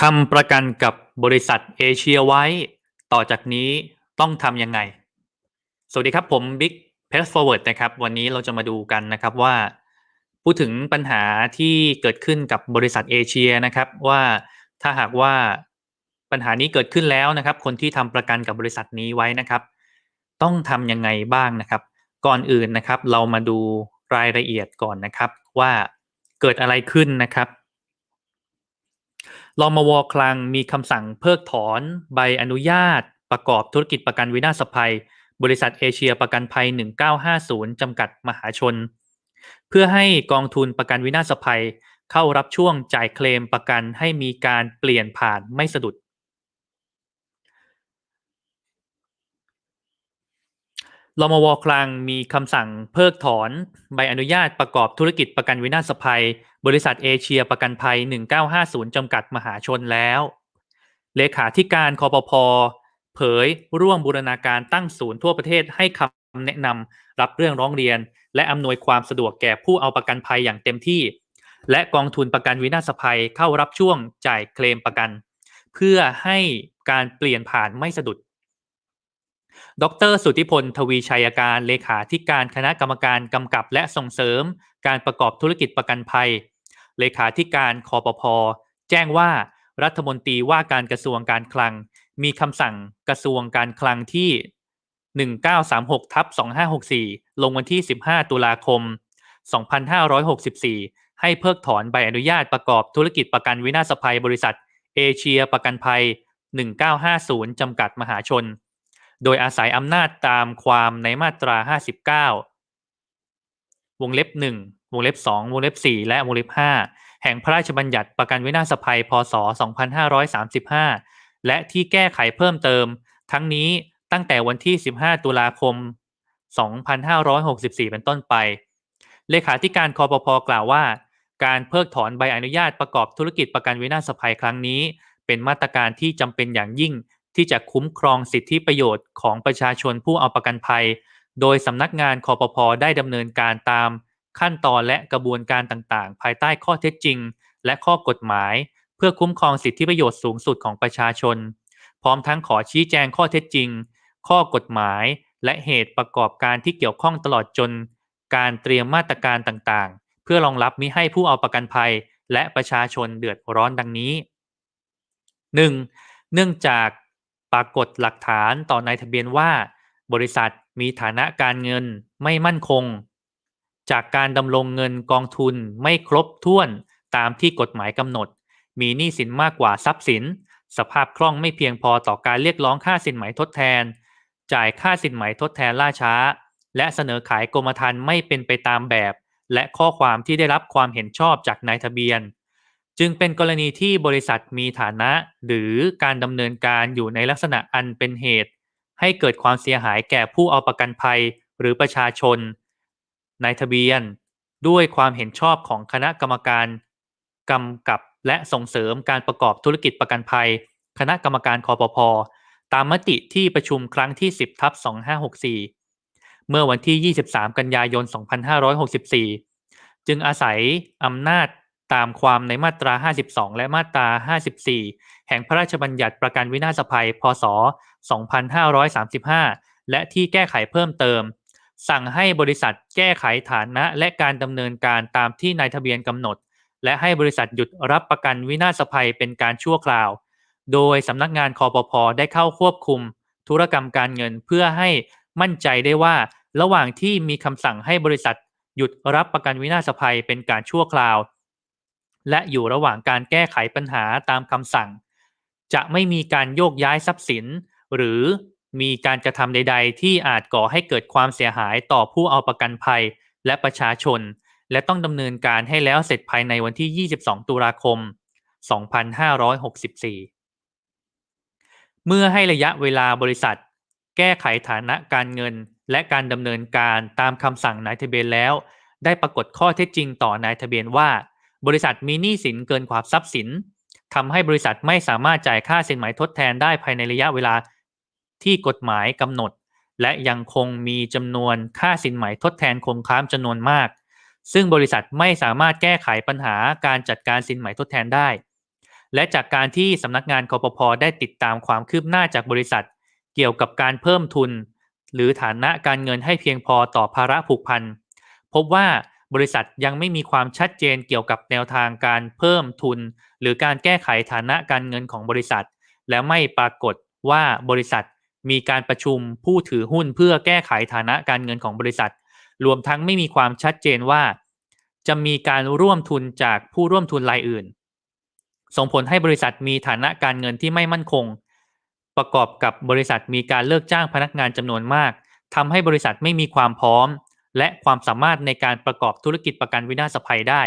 ทำประกันกับบริษัทเอเชียไว้ ต่อจากนี้ต้องทำยังไง สวัสดีครับผมบิ๊กเพสฟอร์เวิร์ดนะครับ วันนี้เราจะมาดูกันนะครับว่า พูดถึงปัญหาที่เกิดขึ้นกับบริษัทเอเชียนะครับว่าถ้าหากว่าปัญหานี้เกิดขึ้นแล้วนะครับ คนที่ทำประกันกับบริษัทนี้ไว้นะครับ ต้องทำยังไงบ้างนะครับ ก่อนอื่นนะครับ เรามาดูรายละเอียดก่อนนะครับ ว่าเกิดอะไรขึ้นนะครับ รมวคลังมีคำสั่งเพิกถอน ใบอนุญาต ประกอบธุรกิจประกันวินาศภัย บริษัทเอเชียประกันภัย 1950 จำกัดมหาชน เพื่อให้กองทุนประกันวินาศภัย เข้ารับช่วงจ่ายเคลมประกันให้มีการเปลี่ยนผ่านไม่สะดุด รมวคลังมีคำสั่งเพิกถอน ใบอนุญาตประกอบธุรกิจประกันวินาศภัย บริษัทเอเชียประกันภัย 1950 จำกัดมหาชนแล้ว เลขาธิการคอปพเผยร่วมบูรณาการตั้งศูนย์ทั่วประเทศให้คำแนะนำรับเรื่องร้องเรียน และอำนวยความสะดวกแก่ผู้เอาประกันภัยอย่างเต็มที่ และกองทุนประกันวินาศภัยเข้ารับช่วงจ่ายเคลมประกัน เพื่อให้การเปลี่ยนผ่านไม่สะดุด ดร สุทธิพล ทวีชัยการ เลขาธิการคณะกรรมการกำกับและส่งเสริม การประกอบธุรกิจประกันภัย เลขาธิการคอปพแจ้งว่ารัฐมนตรีว่าการกระทรวงการคลัง มีคำสั่งกระทรวงการคลังที่ 1936ทับ2564 ลงวันที่ 15 ตุลาคม 2564 ให้เพิกถอนใบอนุญาตประกอบธุรกิจประกันวินาศภัยบริษัท เอเชียประกันภัย 1950 จำกัดมหาชน โดยอาศัยอำนาจตามความในมาตรา 59 วงเล็บ1วงเล็บ2วงเล็บ4และวงเล็บ5แห่งพระราชบัญญัติประกันวินาศภัยพศ 2535 และที่แก้ไขเพิ่มเติม ทั้งนี้ตั้งแต่วันที่ 15 ตุลาคม 2564 เป็นต้นไป เลขาธิการคอปพกล่าวว่า การเพิกถอนใบอนุญาตประกอบธุรกิจประกันวินาศภัยครั้งนี้ เป็นมาตรการที่จำเป็นอย่างยิ่งที่จะคุ้มครองสิทธิประโยชน์ของประชาชนผู้เอาประกันภัย โดยสำนักงานคอปพอได้ดำเนินการตามขั้นตอนและกระบวนการต่างๆ ภายใต้ข้อเท็จจริง และข้อกฎหมาย เพื่อคุ้มครองสิทธิประโยชน์สูงสุดของประชาชน พร้อมทั้งขอชี้แจงข้อเท็จจริง ข้อกฎหมาย และเหตุประกอบการที่เกี่ยวข้องตลอดจน การเตรียมมาตรการต่างๆ เพื่อรองรับมิให้ผู้เอาประกันภัย และประชาชนเดือดร้อนดังนี้ 1. เนื่องจากปรากฏหลักฐานต่อนายทะเบียนว่า บริษัท มีฐานะการเงินไม่มั่นคง จากการดำรงเงินกองทุนไม่ครบถ้วนตามที่กฎหมายกำหนด มีหนี้สินมากกว่าทรัพย์สิน สภาพคล่องไม่เพียงพอต่อการเรียกร้องค่าสินไหมทดแทน จ่ายค่าสินไหมทดแทนล่าช้า และเสนอขายกรมธรรม์ไม่เป็นไปตามแบบ และข้อความที่ได้รับความเห็นชอบจากนายทะเบียน จึงเป็นกรณีที่บริษัทมีฐานะ หรือการดำเนินการอยู่ในลักษณะอันเป็นเหตุ ให้เกิดความเสียหายแก่ผู้เอาประกันภัยหรือประชาชน ในทะเบียน ด้วยความเห็นชอบของคณะกรรมการกำกับและส่งเสริมการประกอบธุรกิจประกันภัย คณะกรรมการคอปพอตามมติที่ประชุมครั้งที่ 10ทับ2564 เมื่อวันที่ 23 กันยายน 2564 จึงอาศัยอำนาจตามความในมาตรา 52 และมาตรา 54 แห่งพระราชบัญญัติประกันวินาศภัย พศ 2535 และที่แก้ไขเพิ่มเติม สั่งให้บริษัทแก้ไขฐานะและการดำเนินการตามที่นายทะเบียนกำหนด และให้บริษัทหยุดรับประกันวินาศภัยเป็นการชั่วคราว โดยสำนักงานคอปพอได้เข้าควบคุม ธุรกรรมการเงินเพื่อให้มั่นใจได้ว่า ระหว่างที่มีคำสั่งให้บริษัทหยุดรับประกันวินาศภัยเป็นการชั่วคราว และอยู่ระหว่างการแก้ไขปัญหาตามคำสั่ง จะไม่มีการโยกย้ายทรัพย์สิน หรือมีการกระทำใด ๆ ที่อาจก่อให้เกิดความเสียหายต่อผู้เอาประกันภัยและประชาชน และต้องดำเนินการให้แล้วเสร็จภายในวันที่ 22 ตุลาคม 2564 เมื่อให้ระยะเวลาบริษัท แก้ไขฐานะการเงิน และการดำเนินการตามคำสั่งนายทะเบียนแล้ว ได้ปรากฏข้อเท็จจริงต่อนายทะเบียนว่า บริษัทมีหนี้สินเกินความทรัพย์สินทำให้บริษัทไม่สามารถจ่ายค่าสินไหมทดแทนได้ภายในระยะเวลา ที่กฎหมายกำหนด และยังคงมีจำนวนค่าสินไหมทดแทนคงค้างจำนวนมาก ซึ่งบริษัทไม่สามารถแก้ไขปัญหาการจัดการสินไหมทดแทนได้ และจากการที่สำนักงานคอปพได้ติดตามความคืบหน้าจากบริษัท เกี่ยวกับการเพิ่มทุน หรือฐานะการเงินให้เพียงพอต่อภาระผูกพันพบว่าบริษัทยังไม่มีความชัดเจนเกี่ยวกับแนวทางการเพิ่มทุน หรือการแก้ไขฐานะการเงินของบริษัท และไม่ปรากฏว่าบริษัท มีการประชุมผู้ถือหุ้นเพื่อแก้ไขฐานะการเงินของบริษัท รวมทั้งไม่มีความชัดเจนว่า จะมีการร่วมทุนจากผู้ร่วมทุนรายอื่น ส่งผลให้บริษัทมีฐานะการเงินที่ไม่มั่นคง ประกอบกับบริษัทมีการเลิกจ้างพนักงานจำนวนมากทำให้บริษัทไม่มีความพร้อม และความสามารถในการประกอบธุรกิจประกันวินาศภัยได้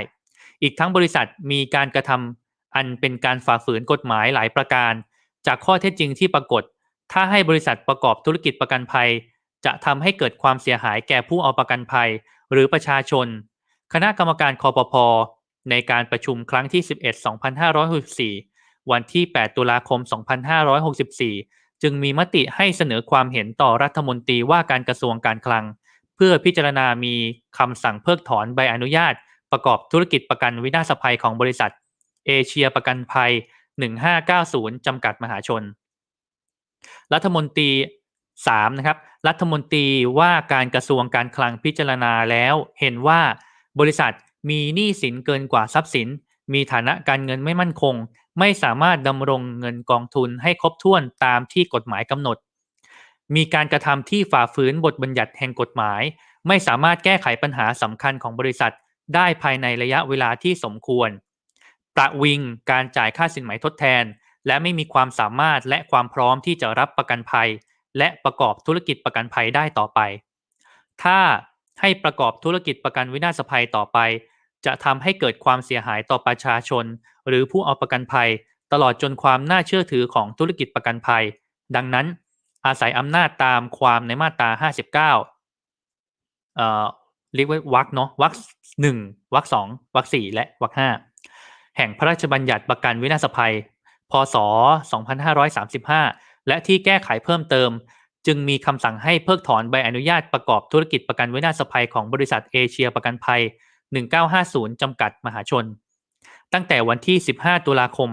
อีกทั้งบริษัทมีการกระทำอันเป็นการฝ่าฝืนกฎหมายหลายประการ จากข้อเท็จจริงที่ปรากฏ ถ้าให้บริษัทประกอบธุรกิจประกันภัย จะทำให้เกิดความเสียหายแก่ผู้เอาประกันภัย หรือประชาชน คณะกรรมการคอปพในการประชุมครั้งที่ 11 2564 วันที่ 8 ตุลาคม 2564 จึงมีมติให้เสนอความเห็นต่อรัฐมนตรีว่าการกระทรวงการคลัง เพื่อพิจารณามีคำสั่งเพิกถอนใบอนุญาต ประกอบธุรกิจประกันวินาศภัยของบริษัท เอเชียประกันภัย 1590 จำกัดมหาชน รัฐมนตรี 3. นะครับรัฐมนตรีว่าการกระทรวงการคลังพิจารณาแล้วเห็นว่าบริษัทมีหนี้สินเกินกว่าทรัพย์สิน มีฐานะการเงินไม่มั่นคง ไม่สามารถดำรงเงินกองทุนให้ครบถ้วนตามที่กฎหมายกำหนด มีการกระทำที่ฝ่าฝืนบทบัญญัติแห่งกฎหมาย ไม่สามารถแก้ไขปัญหาสำคัญของบริษัท ได้ภายในระยะเวลาที่สมควร ประวิงการจ่ายค่าสินไหมทดแทน และไม่มีความสามารถและความพร้อมที่จะรับประกันภัย และประกอบธุรกิจประกันภัยได้ต่อไป ถ้าให้ประกอบธุรกิจประกันวินาศภัยต่อไป จะทำให้เกิดความเสียหายต่อประชาชน หรือผู้เอาประกันภัย ตลอดจนความน่าเชื่อถือของธุรกิจประกันภัย ดังนั้น อาศัยอำนาจตามความในมาตรา 59เอ่อเรียกว่าวรรคเนาะวรรคหนึ่งวรรคสองวรรคสี่และวรรคห้าแห่งพระราชบัญญัติประกันวินาศภัย พศ 2535 และที่แก้ไขเพิ่มเติม จึงมีคำสั่งให้เพิกถอนใบอนุญาตประกอบธุรกิจประกันวินาศภัยของบริษัทเอเชียประกันภัย 1950 จำกัดมหาชน ตั้งแต่วันที่ 15 ตุลาคม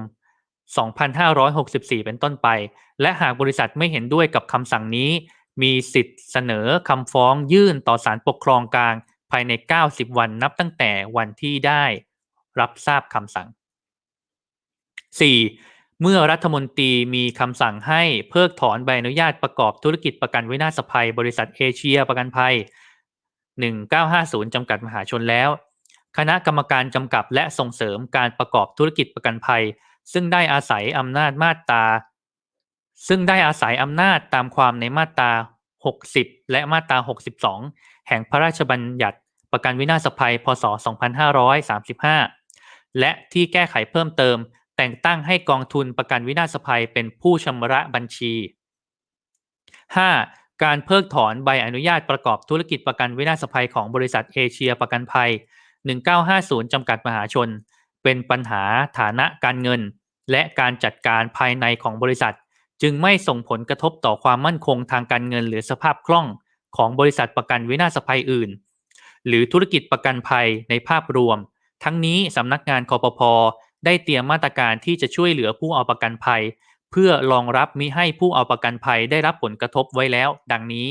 2564 เป็นต้นไป และหากบริษัทไม่เห็นด้วยกับคำสั่งนี้ มีสิทธิ์เสนอคำฟ้องยื่นต่อศาลปกครองกลาง ภายใน 90 วันนับตั้งแต่วันที่ได้รับทราบคำสั่ง 4. เมื่อรัฐมนตรีมีคำสั่งให้เพิกถอนใบอนุญาตประกอบธุรกิจประกันวินาศภัย บริษัทเอเชียประกันภัย 1950 จำกัดมหาชนแล้ว คณะกรรมการกำกับและส่งเสริมการประกอบธุรกิจประกันภัย ซึ่งได้อาศัยอำนาจมาตรา ซึ่งได้อาศัยอำนาจตามความในมาตรา 60 และมาตรา 62 แห่งพระราชบัญญัติประกันวินาศภัย พศ 2535 และที่แก้ไขเพิ่มเติม แต่งตั้งให้กองทุนประกันวินาศภัยเป็นผู้ชำระบัญชี 5. การเพิกถอนใบอนุญาตประกอบธุรกิจประกันวินาศภัยของบริษัทเอเชียประกันภัย 1950 จำกัดมหาชน เป็นปัญหาฐานะการเงิน และการจัดการภายในของบริษัท จึงไม่ส่งผลกระทบต่อความมั่นคงทางการเงินหรือสภาพคล่องของบริษัทประกันวินาศภัยอื่น หรือธุรกิจประกันภัยในภาพรวม ทั้งนี้สำนักงานคอปพ ได้เตรียมมาตรการที่จะช่วยเหลือผู้เอาประกันภัย เพื่อรองรับมิให้ผู้เอาประกันภัยได้รับผลกระทบไว้แล้ว ดังนี้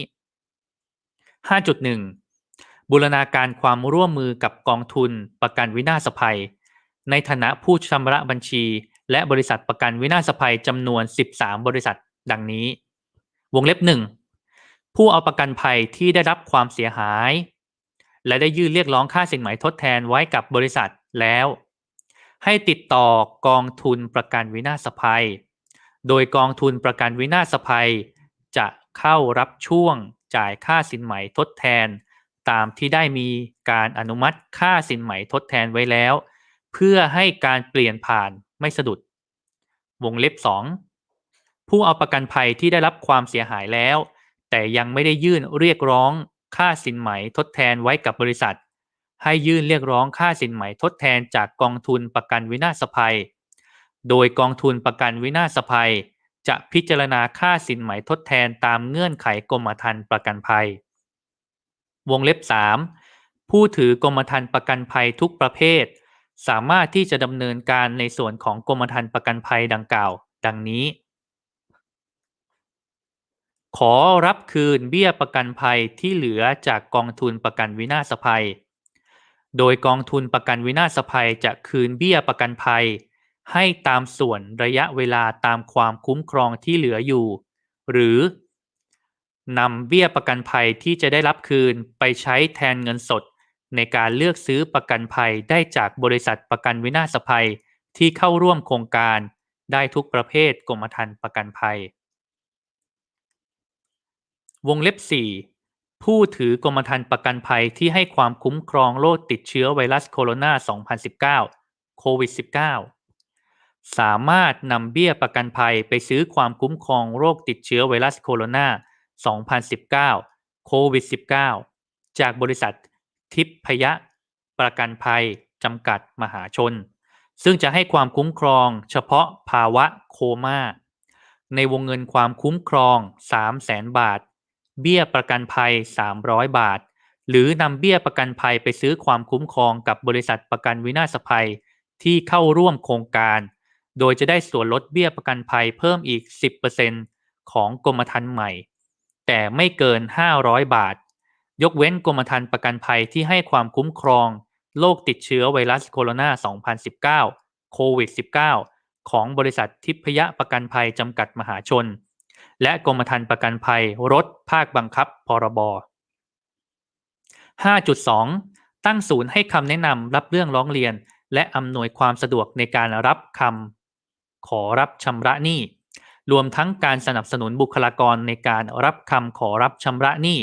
5.1 บูรณาการความร่วมมือกับกองทุนประกันวินาศภัย ในฐานะผู้ชำระบัญชี และบริษัทประกันวินาศภัยจำนวน 13 บริษัท ดังนี้ วงเล็บ 1 ผู้เอาประกันภัยที่ได้รับความเสียหาย และได้ยื่นเรียกร้องค่าสินไหมทดแทนไว้กับบริษัทแล้ว ให้ติดต่อกองทุนประกันวินาศภัย โดยกองทุนประกันวินาศภัย จะเข้ารับช่วงจ่ายค่าสินไหมทดแทน ตามที่ได้มีการอนุมัติค่าสินไหมทดแทนไว้แล้ว เพื่อให้การเปลี่ยนผ่านไม่สะดุด วงเล็บ 2 ผู้เอาประกันภัยที่ได้รับความเสียหายแล้ว แต่ยังไม่ได้ยื่นเรียกร้องค่าสินไหมทดแทนไว้กับบริษัท ให้ยื่นเรียกร้องค่าสินไหมทดแทนจากกองทุนประกันวินาศภัย โดยกองทุนประกันวินาศภัย จะพิจารณาค่าสินไหมทดแทนตามเงื่อนไขกรมธรรม์ประกันภัย วงเล็บ 3 ผู้ถือกรมธรรม์ประกันภัยทุกประเภท สามารถที่จะดำเนินการในส่วนของกรมธรรม์ประกันภัยดังกล่าว ดังนี้ ขอรับคืนเบี้ยประกันภัยที่เหลือจากกองทุนประกันวินาศภัย โดยกองทุนประกันวินาศภัยจะคืนเบี้ยประกันภัย ให้ตามส่วนระยะเวลาตามความคุ้มครองที่เหลืออยู่ หรือนำเบี้ยประกันภัยที่จะได้รับคืนไปใช้แทนเงินสด ในการเลือกซื้อประกันภัยได้จากบริษัทประกันวินาศภัยที่เข้าร่วมโครงการได้ทุกประเภทกรมธรรม์ประกันภัย วงเล็บ4 ผู้ถือกรมธรรม์ประกันภัยที่ให้ความคุ้มครองโรคติดเชื้อไวรัสโคโรนา 2019 โควิด -19 สามารถนำเบี้ยประกันภัยไปซื้อความคุ้มครองโรคติดเชื้อไวรัสโคโรนา 2019 โควิด -19 จากบริษัททิพยะประกันภัยจำกัดมหาชน ซึ่งจะให้ความคุ้มครองเฉพาะภาวะโคม่าในวงเงินความคุ้มครอง 300,000 บาท เบี้ยประกันภัย 300 บาท หรือนำเบี้ยประกันภัยไปซื้อความคุ้มครองกับบริษัทประกันวินาศภัยที่เข้าร่วมโครงการ โดยจะได้ส่วนลดเบี้ยประกันภัยเพิ่มอีก 10%ของกรมธรรม์ใหม่ แต่ไม่เกิน 500 บาท ยกเว้นกรมธรรม์ประกันภัยที่ให้ความคุ้มครองโรคติดเชื้อไวรัสโคโรนา 2019 โควิด -19 ของบริษัททิพยประกันภัยจำกัดมหาชน และกรมธรรม์ประกันภัยรถภาคบังคับพรบ 5.2 ตั้งศูนย์ให้คำแนะนำรับเรื่องร้องเรียน และอำนวยความสะดวกในการรับคำขอรับชำระหนี้ รวมทั้งการสนับสนุนบุคลากรในการรับคำขอรับชำระหนี้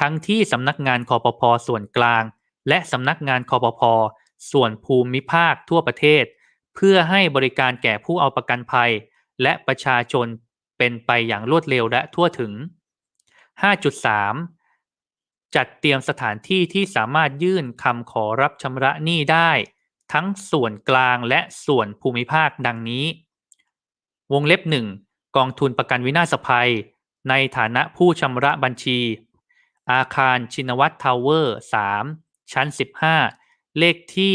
ทั้งที่สำนักงานคอปพอส่วนกลาง และสำนักงานคอปพอส่วนภูมิภาคทั่วประเทศ เพื่อให้บริการแก่ผู้เอาประกันภัย และประชาชน เป็นไปอย่างรวดเร็วและทั่วถึง 5.3 จัดเตรียมสถานที่ที่สามารถยื่นคำขอรับชำระหนี้ได้ ทั้งส่วนกลางและส่วนภูมิภาคดังนี้ วงเล็บหนึ่งกองทุนประกันวินาศภัย ในฐานะผู้ชำระบัญชี อาคารชินวัตรทาวเวอร์ 3 ชั้น 15 เลขที่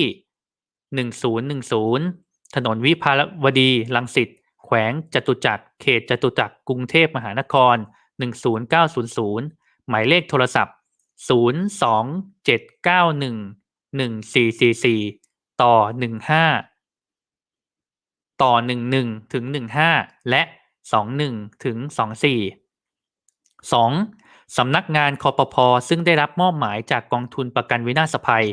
1010 ถนนวิภาวดีลังสิต วงจตุจักรเขตจตุจักรกรุงเทพมหานคร 10900 หมายเลขโทรศัพท์ 027911444 ต่อ 15 ต่อ 11 ถึง 15 และ 21 ถึง 24 2. สำนักงานคอปพอซึ่งได้รับมอบหมายจากกองทุนประกันวินาศภัย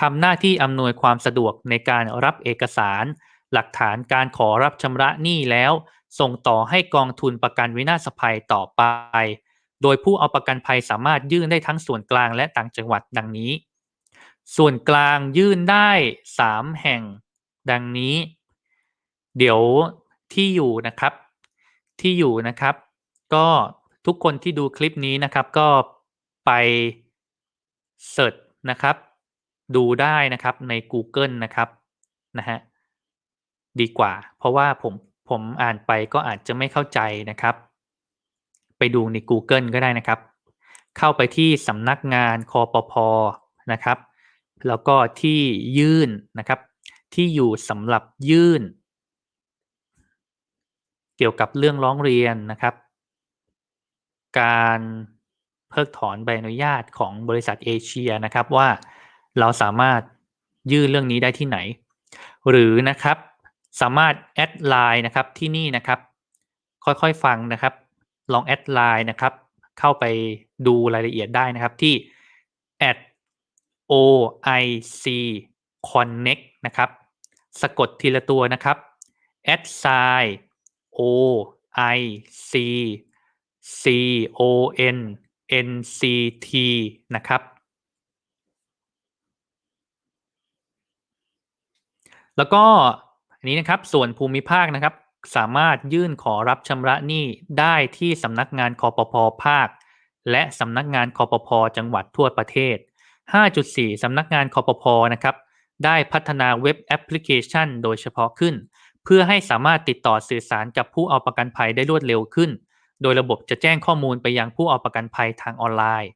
ทำหน้าที่อำนวยความสะดวกในการรับเอกสาร หลักฐานการขอรับชำระหนี้แล้ว ส่งต่อให้กองทุนประกันวินาศภัยต่อไป โดยผู้เอาประกันภัยสามารถยื่นได้ทั้งส่วนกลางและต่างจังหวัดดังนี้ ส่วนกลางยื่นได้ 3 แห่งดังนี้ เดี๋ยวที่อยู่นะครับ ที่อยู่นะครับ ก็ทุกคนที่ดูคลิปนี้นะครับ ก็ไปเสิร์ชนะครับ ดูได้นะครับใน Google นะครับนะฮะ ดีกว่า เพราะว่าผมผมอ่านไปก็อาจจะไม่เข้าใจนะครับ ไปดูใน Google ก็ได้นะครับ เข้าไปที่สำนักงานคอปพอนะครับ แล้วก็ที่ยื่นนะครับ ที่อยู่สำหรับยื่น เกี่ยวกับเรื่องร้องเรียนนะครับ การเพิกถอนใบอนุญาตของบริษัทเอเชียนะครับว่าเราสามารถยื่นเรื่องนี้ได้ที่ไหน หรือนะครับ สามารถแอดไลน์นะครับที่นี่นะครับ ค่อยๆฟังนะครับ ลองแอดไลน์นะครับ เข้าไปดูรายละเอียดได้นะครับที่ at oic connect นะครับ สะกดทีละตัวนะครับ at sign O I C C O N N C T นะครับ แล้วก็ อันนี้นะครับส่วนภูมิภาคนะครับ สามารถยื่นขอรับชำระหนี้ได้ที่สำนักงานคอปพอภาค และสำนักงานคอปพอจังหวัดทั่วประเทศ 5.4 สำนักงานคอปพอนะครับ ได้พัฒนาเว็บแอปพลิเคชัน โดยเฉพาะขึ้น เพื่อให้สามารถติดต่อสื่อสารกับผู้เอาประกันภัยได้รวดเร็วขึ้น โดยระบบจะแจ้งข้อมูลไปยังผู้เอาประกันภัยทางออนไลน์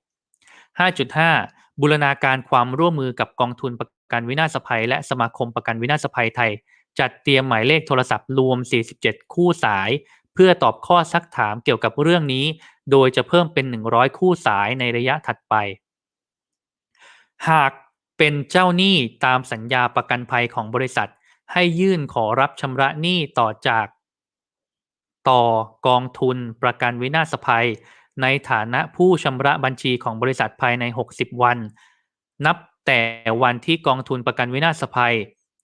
5.5 บูรณาการความร่วมมือกับกองทุนประกันวินาศภัย และสมาคมประกันวินาศภัยไทย จัดเตรียมหมายเลขโทรศัพท์รวม 47 คู่สาย เพื่อตอบข้อซักถามเกี่ยวกับเรื่องนี้ โดยจะเพิ่มเป็น 100 คู่สายในระยะถัดไป หากเป็นเจ้าหนี้ตามสัญญาประกันภัยของบริษัท ให้ยื่นขอรับชำระหนี้ต่อจากต่อกองทุนประกันวินาศภัย ในฐานะผู้ชำระบัญชีของบริษัทภายใน 60 วัน นับแต่วันที่กองทุนประกันวินาศภัย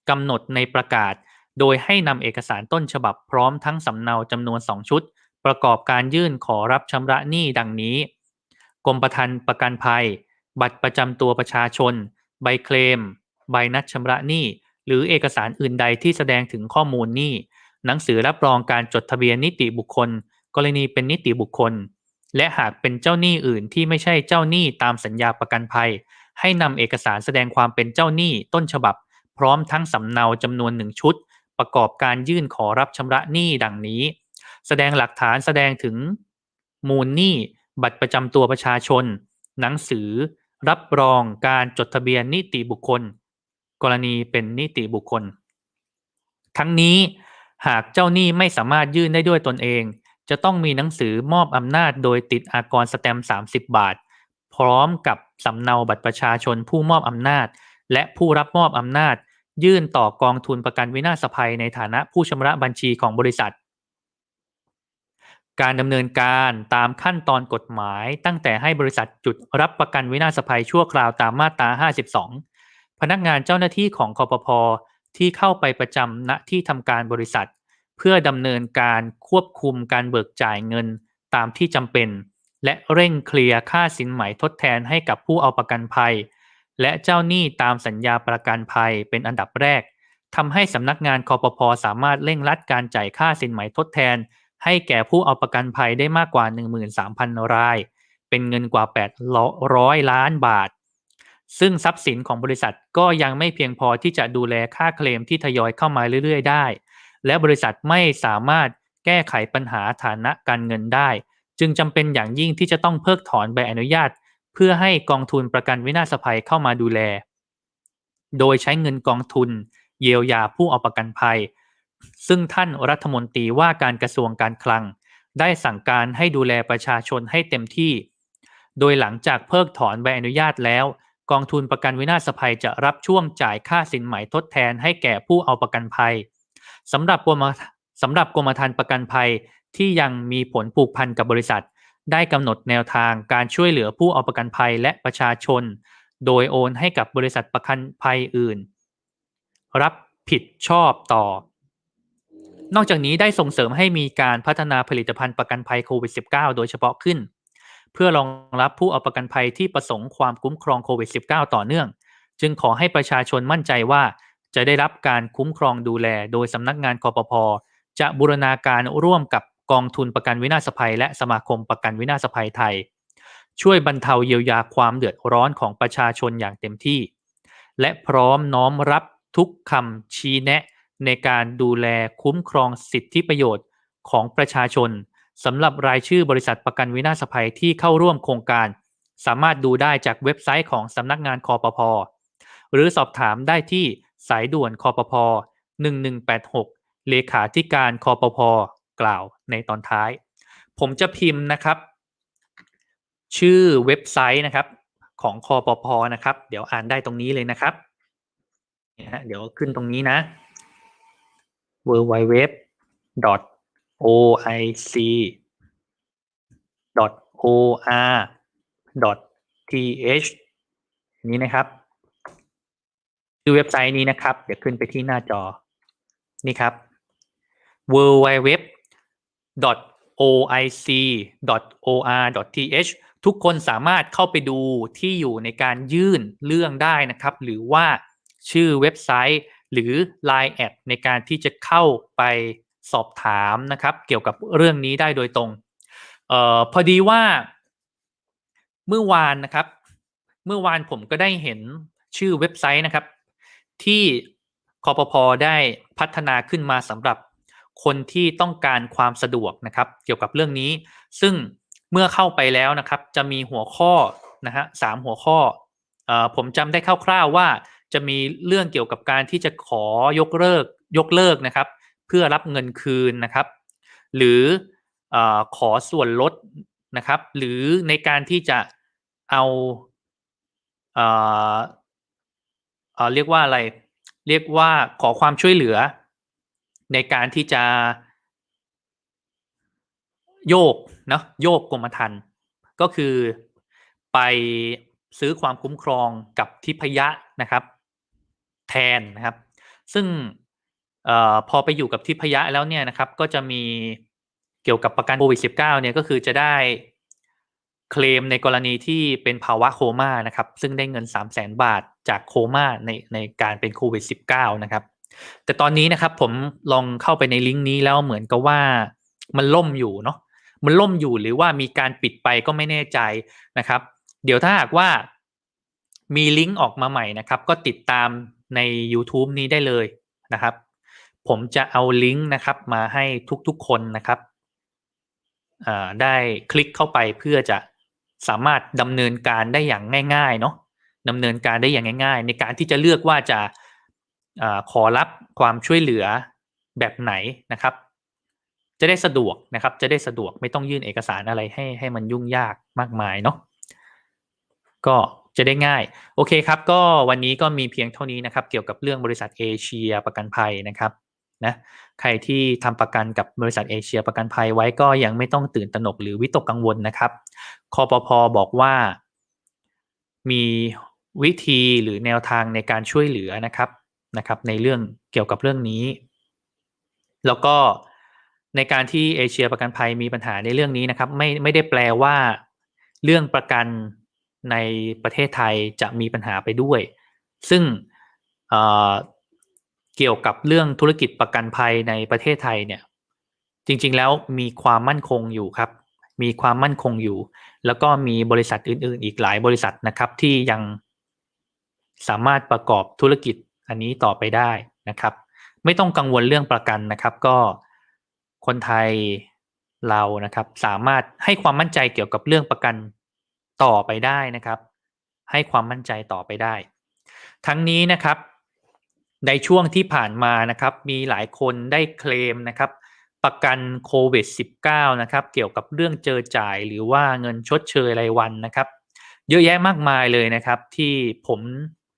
กำหนดในประกาศ โดยให้นำเอกสารต้นฉบับพร้อมทั้งสำเนาจำนวน 2 ชุด ประกอบการยื่นขอรับชำระหนี้ดังนี้ กรมประกันประกันภัย บัตรประจำตัวประชาชน ใบเคลม ใบนัดชำระหนี้ หรือเอกสารอื่นใดที่แสดงถึงข้อมูลหนี้ หนังสือรับรองการจดทะเบียนนิติบุคคล กรณีเป็นนิติบุคคล และหากเป็นเจ้าหนี้อื่นที่ไม่ใช่เจ้าหนี้ตามสัญญาประกันภัย ให้นำเอกสารแสดงความเป็นเจ้าหนี้ต้นฉบับ พร้อมทั้งสำเนาจำนวนหนึ่งชุด ประกอบการยื่นขอรับชำระหนี้ดังนี้ แสดงหลักฐานแสดงถึงมูลหนี้บัตรประจำตัวประชาชน หนังสือ รับรองการจดทะเบียนนิติบุคคล กรณีเป็นนิติบุคคล ทั้งนี้หากเจ้าหนี้ไม่สามารถยื่นได้ด้วยตนเอง จะต้องมีหนังสือมอบอำนาจโดยติดอากรสแตม 30 บาท พร้อมกับสำเนาบัตรประชาชนผู้มอบอำนาจ และผู้รับมอบอำนาจ ยื่นต่อกองทุนประกันวินาศภัยในฐานะผู้ชำระบัญชีของบริษัท การดำเนินการตามขั้นตอนกฎหมายตั้งแต่ให้บริษัทจุดรับประกันวินาศภัยชั่วคราวตามมาตรา 52 พนักงานเจ้าหน้าที่ของคอปพที่เข้าไปประจำณที่ทำการบริษัท เพื่อดำเนินการควบคุมการเบิกจ่ายเงินตามที่จำเป็น และเร่งเคลียร์ค่าสินไหมทดแทนให้กับผู้เอาประกันภัย และเจ้าหนี้ตามสัญญาประกันภัยเป็นอันดับแรกทำให้สำนักงานคอปพสามารถเร่งรัดการจ่ายค่าสินไหมทดแทน ให้แก่ผู้เอาประกันภัยได้มากกว่า 13,000 ราย เป็นเงินกว่า 800 ล้านบาท ซึ่งทรัพย์สินของบริษัทก็ยังไม่เพียงพอที่จะดูแลค่าเคลมที่ทยอยเข้ามาเรื่อยๆ ได้ และบริษัทไม่สามารถแก้ไขปัญหาฐานะการเงินได้ จึงจำเป็นอย่างยิ่งที่จะต้องเพิกถอนใบอนุญาต พื่อให้กองทุนประกันวินาศภัยเข้ามาดูแล โดยใช้เงินกองทุน เยียวยาผู้เอาประกันภัย ซึ่งท่านรัฐมนตรีว่าการกระทรวงการคลัง ได้สั่งการให้ดูแลประชาชนให้เต็มที่ โดยหลังจากเพิกถอนใบอนุญาตแล้ว กองทุนประกันวินาศภัยจะรับช่วงจ่ายค่าสินไหมทดแทนให้แก่ผู้เอาประกันภัยสำหรับกรมสำหรับกรมธรรม์ประกันภัยที่ยังมีผลผูกพันกับบริษัท ได้กำหนดแนวทางการช่วยเหลือผู้เอาประกันภัยและประชาชน โดยโอนให้กับบริษัทประกันภัยอื่น รับผิดชอบต่อ นอกจากนี้ได้ส่งเสริมให้มีการพัฒนาผลิตภัณฑ์ประกันภัยโควิด -19 โดยเฉพาะขึ้น เพื่อรองรับผู้เอาประกันภัยที่ประสงค์ความคุ้มครองโควิด -19 ต่อเนื่อง จึงขอให้ประชาชนมั่นใจว่าจะได้รับการคุ้มครองดูแล โดยสำนักงานคอปพจะบูรณาการร่วมกับ กองทุนประกันวินาศภัย และสมาคมประกันวินาศภัยไทย ช่วยบรรเทาเยียวยาความเดือดร้อนของประชาชนอย่างเต็มที่ และพร้อมน้อมรับทุกคำชี้แนะ ในการดูแลคุ้มครองสิทธิประโยชน์ของประชาชนสำหรับรายชื่อบริษัทประกันวินาศภัยที่เข้าร่วมโครงการ สามารถดูได้จากเว็บไซต์ของสำนักงานคอปพอหรือสอบถามได้ที่สายด่วนคอปพ1186 เลขาธิการคอปพ กล่าวในตอนท้าย ผมจะพิมพ์นะครับ ชื่อเว็บไซต์นะครับ ของคอปพนะครับ เดี๋ยวอ่านได้ตรงนี้เลยนะครับเดี๋ยวขึ้นตรงนี้นะ w w w oic or th นี้นะครับคือเว็บไซต์นี้นะครับ เดี๋ยวขึ้นไปที่หน้าจอนี่ครับ www th ทุกคนสามารถเข้าไปดูที่อยู่ในการยื่นเรื่องได้นะครับ หรือว่าชื่อเว็บไซต์ หรือ Line แอดในการที่จะเข้าไปสอบถามนะครับ เกี่ยวกับเรื่องนี้ได้โดยตรงเอ่อพอดีว่าเมื่อวานนะครับ เมื่อวานผมก็ได้เห็นชื่อเว็บไซต์นะครับ ที่คอปพอได้พัฒนาขึ้นมาสำหรับ คนที่ต้องการความสะดวกนะครับ เกี่ยวกับเรื่องนี้ ซึ่งเมื่อเข้าไปแล้วนะครับ จะมีหัวข้อนะฮะสามหัวข้อเอ่อผมจำได้คร่าวๆว่าจะมีเรื่องเกี่ยวกับการที่จะขอยกเลิกยกเลิกนะครับ เพื่อรับเงินคืนนะครับ หรืออขอส่วนลดนะครับ หรือในการที่จะเอาเเรียกว่าอะไร เรียกว่าขอความช่วยเหลือ ในการที่จะโยกนะโยกกรมธรรม์ก็คือไปซื้อความคุ้มครองกับทิพยะนะครับ แทนนะครับ ซึ่งอพอไปอยู่กับทิพยะแล้วเนี่ยนะครับ ก็จะมีเกี่ยวกับประกันโควิด -19 เนี่ยก็คือจะได้เคลมในกรณีที่เป็นภาวะโคม่านะครับ ซึ่งได้เงิน 3 0 0แสนบาทจากโคม่าในในการเป็นโควิด -19 นะครับ แต่ตอนนี้นะครับผมลองเข้าไปในลิงก์นี้แล้วเหมือนกับว่ามันล่มอยู่เนาะมันล่มอยู่หรือว่ามีการปิดไปก็ไม่แน่ใจนะครับ เดี๋ยวถ้าหากว่ามีลิงก์ออกมาใหม่นะครับ ก็ติดตามใน YouTube นี้ได้เลยนะครับ ผมจะเอาลิงก์นะครับมาให้ทุกๆคนนะครับได้คลิกเข้าไปเพื่อจะสามารถดำเนินการได้อย่างง่ายๆเนาะดำเนินการได้อย่างง่าย ๆ ในการที่จะเลือกว่าจะ อขอรับความช่วยเหลือแบบไหนนะครับ จะได้สะดวกนะครับ จะได้สะดวกไม่ต้องยื่นเอกสารอะไรให้ให้มันยุ่งยากมากมายเนาะก็จะได้ง่าย โอเคครับ ก็วันนี้ก็มีเพียงเท่านี้นะครับ เกี่ยวกับเรื่องบริษัทเอเชียประกันภัยนะครับนะใครที่ทำประกันกับบริษัทเอเชียประกันภัยไว้ก็ยังไม่ต้องตื่นตระหนกหรือวิตกกังวลนะครับคอปพอบอกว่ามีวิธีหรือแนวทางในการช่วยเหลือนะครับ นะครับในเรื่องเกี่ยวกับเรื่องนี้ แล้วก็ในการที่เอเชียประกันภัยมีปัญหาในเรื่องนี้นะครับไม่ไม่ได้แปลว่าเรื่องประกันในประเทศไทยจะมีปัญหาไปด้วย ซึ่งเเกี่ยวกับเรื่องธุรกิจประกันภัยในประเทศไทยเนี่ยจริงๆแล้วมีความมั่นคงอยู่ครับ มีความมั่นคงอยู่ แล้วก็มีบริษัทอื่นๆ อีกหลายบริษัทนะครับที่ยังสามารถประกอบธุรกิจ อันนี้ต่อไปได้นะครับ ไม่ต้องกังวลเรื่องประกันนะครับ ก็คนไทยเรานะครับ สามารถให้ความมั่นใจเกี่ยวกับเรื่องประกันต่อไปได้นะครับ ให้ความมั่นใจต่อไปได้ ทั้งนี้นะครับ ในช่วงที่ผ่านมานะครับ มีหลายคนได้เคลมนะครับ ประกันโควิด -19 นะครับ เกี่ยวกับเรื่องเจอจ่ายหรือว่าเงินชดเชยรายวันนะครับ เยอะแยะมากมายเลยนะครับ ที่ผม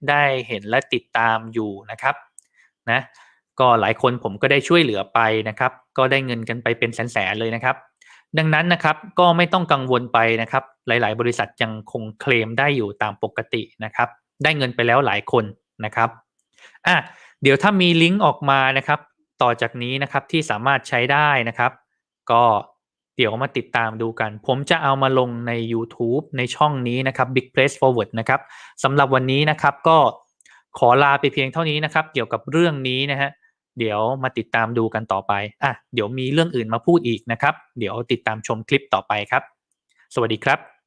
ได้เห็นและติดตามอยู่นะครับนะก็หลายคนผมก็ได้ช่วยเหลือไปนะครับ ก็ได้เงินกันไปเป็นแสนๆเลยนะครับ ดังนั้นนะครับก็ไม่ต้องกังวลไปนะครับ หลาย ๆ บริษัทยังคงเคลมได้อยู่ตามปกตินะครับ ได้เงินไปแล้วหลายคนนะครับอะเดี๋ยวถ้ามีลิงก์ออกมานะครับ ต่อจากนี้นะครับที่สามารถใช้ได้นะครับ ก็ เดี๋ยวมาติดตามดูกัน ผมจะเอามาลงใน YouTube ในช่องนี้นะครับ Big Place Forward นะครับสำหรับวันนี้นะครับก็ขอลาไปเพียงเท่านี้นะครับ เกี่ยวกับเรื่องนี้นะฮะเดี๋ยวมาติดตามดูกันต่อไปอะเดี๋ยวมีเรื่องอื่นมาพูดอีกนะครับ เดี๋ยวติดตามชมคลิปต่อไปครับ สวัสดีครับ